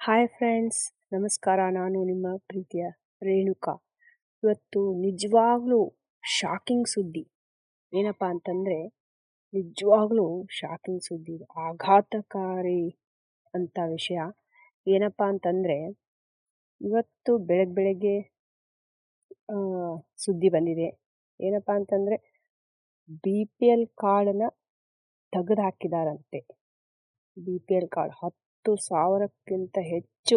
Hi friends ನಮಸ್ಕಾರ. ನಾನು ನಿಮ್ಮ ಪ್ರೀತಿಯ ರೇಣುಕಾ. ಇವತ್ತು ನಿಜವಾಗ್ಲೂ ಶಾಕಿಂಗ್ ಸುದ್ದಿ. ಏನಪ್ಪ ಅಂತಂದರೆ, ನಿಜವಾಗ್ಲೂ ಶಾಕಿಂಗ್ ಸುದ್ದಿ, ಆಘಾತಕಾರಿ ಅಂತ ವಿಷಯ. ಏನಪ್ಪ ಅಂತಂದರೆ, ಇವತ್ತು ಬೆಳಗ್ಗೆ ಬೆಳಗ್ಗೆ ಸುದ್ದಿ ಬಂದಿದೆ. ಏನಪ್ಪ ಅಂತಂದರೆ ಬಿ ಪಿ ಎಲ್ ಕಾರ್ಡನ್ನು ತೆಗೆದು ಹಾಕಿದಾರಂತೆ ಬಿ ಪಿ ಎಲ್ ಕಾರ್ಡ್ ಹತ್ತು ಸಾವಿರಕ್ಕಿಂತ ಹೆಚ್ಚು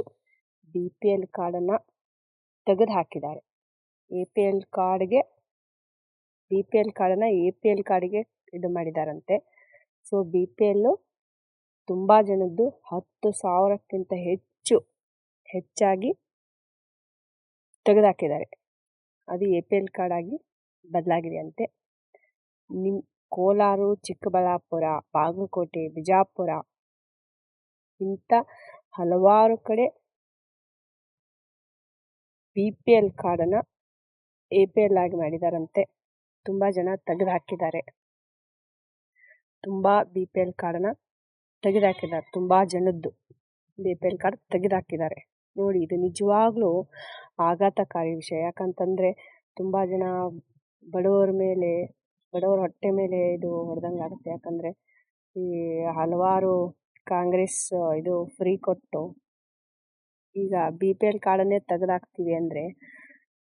ಬಿ ಪಿ ಎಲ್ ಕಾರ್ಡನ್ನು ತೆಗೆದು ಹಾಕಿದ್ದಾರೆ ಎ ಪಿ ಎಲ್ ಕಾರ್ಡ್ಗೆ ಬಿ ಪಿ ಎಲ್ ಕಾರ್ಡನ್ನು ಎ ಪಿ ಎಲ್ ಕಾರ್ಡಿಗೆ ಇದು ಮಾಡಿದಾರಂತೆ. ಸೊ ಬಿ ಪಿ ಎಲ್ಲು ತುಂಬ ಜನದ್ದು ಹತ್ತು ಸಾವಿರಕ್ಕಿಂತ ಹೆಚ್ಚು, ಹೆಚ್ಚಾಗಿ ತೆಗೆದುಹಾಕಿದ್ದಾರೆ. ಅದು ಎ ಪಿ ಎಲ್ ಕಾರ್ಡ್ ಆಗಿ ಬದಲಾಗಿದೆ ಅಂತೆ ನಿಮ್ಮ ಕೋಲಾರ, ಚಿಕ್ಕಬಳ್ಳಾಪುರ, ಬಾಗಲಕೋಟೆ, ಬಿಜಾಪುರ ಇಂಥ ಹಲವಾರು ಕಡೆ ಬಿ ಪಿ ಎಲ್ ಕಾರ್ಡನ್ನು ಎ ಪಿ ಎಲ್ ಆಗಿ ಮಾಡಿದಾರಂತೆ. ತುಂಬ ಜನ ತೆಗೆದು ಹಾಕಿದ್ದಾರೆ ತುಂಬ ಬಿ ಪಿ ಎಲ್ ಕಾರ್ಡನ್ನು ತೆಗೆದು ಹಾಕಿದ್ದಾರೆ ತುಂಬ ಜನದ್ದು ಬಿ ಪಿ ಎಲ್ ಕಾರ್ಡ್ ತೆಗೆದು ಹಾಕಿದ್ದಾರೆ ನೋಡಿ, ಇದು ನಿಜವಾಗ್ಲೂ ಆಘಾತಕಾರಿ ವಿಷಯ. ಯಾಕಂತಂದರೆ, ತುಂಬ ಜನ ಬಡವರ ಮೇಲೆ, ಬಡವರ ಹೊಟ್ಟೆ ಮೇಲೆ ಇದು ಹೊಡೆದಂಗೆ ಆಗುತ್ತೆ ಯಾಕಂದರೆ, ಈ ಹಲವಾರು ಕಾಂಗ್ರೆಸ್ ಇದು ಫ್ರೀ ಕೊಟ್ಟು ಈಗ ಬಿ ಪಿ ಎಲ್ ಕಾರ್ಡನ್ನೇ ತೆಗೆದಾಕ್ತೀವಿ ಅಂದರೆ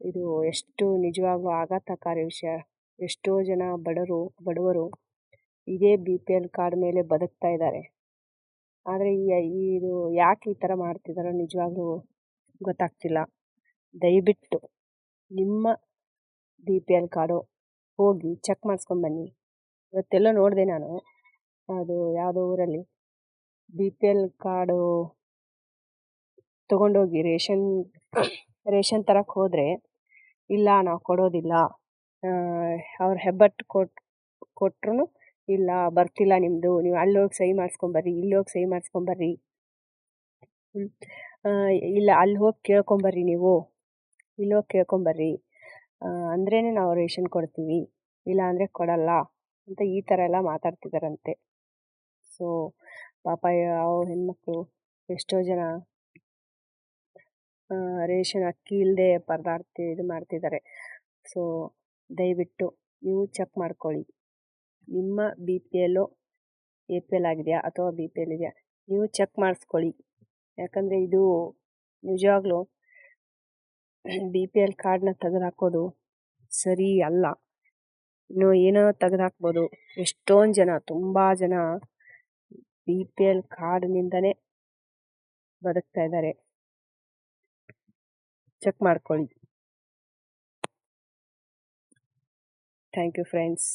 ಇದು ಎಷ್ಟು ನಿಜವಾಗ್ಲೂ ಆಘಾತಕಾರಿ ವಿಷಯ. ಎಷ್ಟೋ ಜನ ಬಡವರು ಬಡವರು ಇದೇ ಬಿ ಪಿ ಎಲ್ ಕಾರ್ಡ್ ಮೇಲೆ ಬದುಕ್ತಾ ಇದ್ದಾರೆ. ಆದರೆ ಈ ಈ, ಇದು ಯಾಕೆ ಈ ಥರ ಮಾಡ್ತಿದ್ದಾರೋ ನಿಜವಾಗ್ಲೂ ಗೊತ್ತಾಗ್ತಿಲ್ಲ. ದಯವಿಟ್ಟು ನಿಮ್ಮ ಬಿ ಪಿ ಎಲ್ ಕಾರ್ಡು ಹೋಗಿ ಚೆಕ್ ಮಾಡಿಸ್ಕೊಂಬನ್ನಿ ಇವತ್ತೆಲ್ಲೋ ನೋಡಿದೆ ನಾನು, ಅದು ಯಾವುದೋ ಊರಲ್ಲಿ. ಬಿ ಪಿ ಎಲ್ ಕಾರ್ಡು ತೊಗೊಂಡೋಗಿ ರೇಷನ್ ರೇಷನ್ ತರಕ್ಕೆ ಹೋದರೆ, ಇಲ್ಲ, ನಾವು ಕೊಡೋದಿಲ್ಲ. ಅವ್ರ ಹೆಬ್ಬಟ್ಟು ಕೊಟ್ಟು ಕೊಟ್ರು ಇಲ್ಲ, ಬರ್ತಿಲ್ಲ ನಿಮ್ಮದು ನೀವು ಅಲ್ಲಿ ಹೋಗಿ ಸಹಿ ಮಾಡಿಸ್ಕೊಂಬರ್ರಿ ಇಲ್ಲಿ ಹೋಗಿ ಸಹಿ ಮಾಡಿಸ್ಕೊಂಬರ್ರಿ. ಇಲ್ಲ, ಅಲ್ಲಿ ಹೋಗಿ ಕೇಳ್ಕೊಂಬರ್ರಿ ನೀವು. ಇಲ್ಲಿ ಹೋಗಿ ಕೇಳ್ಕೊಂಬರ್ರಿ ಅಂದ್ರೇ ನಾವು ರೇಷನ್ ಕೊಡ್ತೀವಿ. ಇಲ್ಲ ಅಂದರೆ ಕೊಡಲ್ಲ ಅಂತ ಈ ಥರ ಎಲ್ಲ ಮಾತಾಡ್ತಿದ್ದಾರಂತೆ ಸೊ ಪಾಪ ಯಾವ ಹೆಣ್ಮಕ್ಳು ಎಷ್ಟೋ ಜನ ರೇಷನ್ ಅಕ್ಕಿ ಇಲ್ಲದೆ ಪರದಾಡ್ತಿ ಇದು ಮಾಡ್ತಿದ್ದಾರೆ ಸೊ, ದಯವಿಟ್ಟು ನೀವು ಚೆಕ್ ಮಾಡ್ಕೊಳ್ಳಿ. ನಿಮ್ಮ B P L A P L ಆಗಿದೆಯಾ ಅಥವಾ ಬಿ ಪಿ ಎಲ್ ಇದೆಯಾ? ನೀವು ಚೆಕ್ ಮಾಡಿಸ್ಕೊಳ್ಳಿ. ಯಾಕಂದರೆ ಇದು ನಿಜವಾಗ್ಲೂ ಬಿ ಪಿ ಎಲ್ ಕಾರ್ಡನ್ನ ತೆಗೆದು ಹಾಕೋದು ಸರಿ ಅಲ್ಲ. ಇನ್ನು ಏನೋ ತೆಗೆದು ಹಾಕ್ಬೋದು ಎಷ್ಟೊಂದು ಜನ, ತುಂಬ ಜನ ಬಿ ಪಿ ಎಲ್ ಕಾರ್ಡ್ನಿಂದನೇ ಬದುಕ್ತಾ ಇದ್ದಾರೆ. ಚೆಕ್ ಮಾಡ್ಕೊಳ್ಳಿ. Thank you friends.